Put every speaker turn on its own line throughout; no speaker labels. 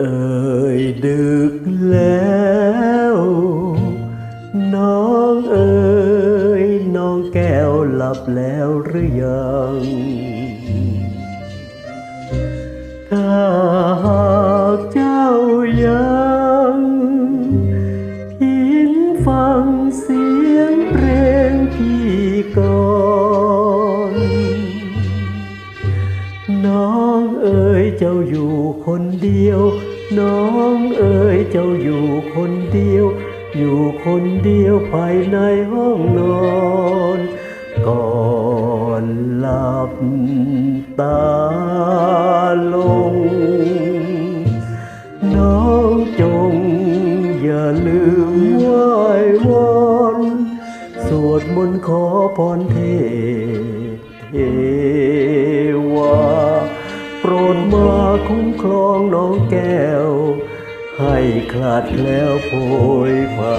เอ่ยดึกแล้ว น้องเอ่ยน้องแก้วหลับแล้วหรือยังถ้า คนเดียว น้องเอ๋ยเจ้าอยู่คนเดียว อยู่คนเดียวภายในห้องนอนก่อนหลับตาลง น้องจงอย่าลืมไหว้วอนสวดมนต์ขอพรเทเทวาโปรดมา คุ้มครองน้องแก้ว ให้คลาดแล้วโพยพา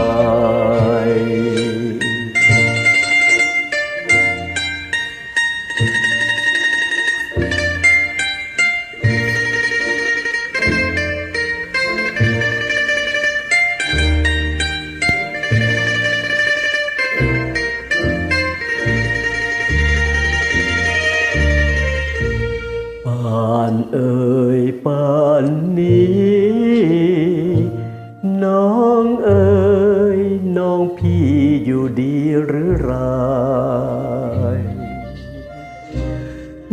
ยานเอ่ น้องเอ่ยน้องพี่อยู่ดีหรือไร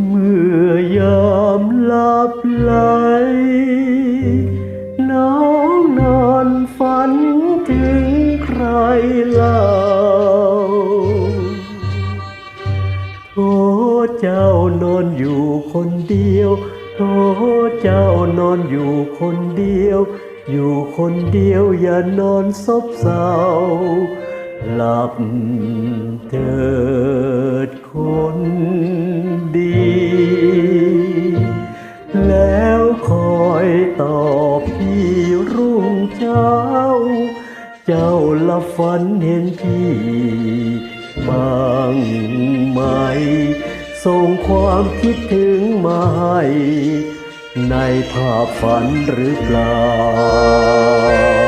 เมื่อยามหลับไหลน้องนอนฝันถึงใครเล่าโอ้เจ้านอนอยู่คนเดียวโอ้เจ้านอนอยู่คนเดียว อยู่คนเดียวอย่านอนซบเศร้า หลับเถิดคนดี แล้วคอยตอบพี่รุ่งเช้า เจ้าละฝันเห็นพี่บางไหม ส่งความคิดถึงมาให้ ในภาพฝันหรือเปล่า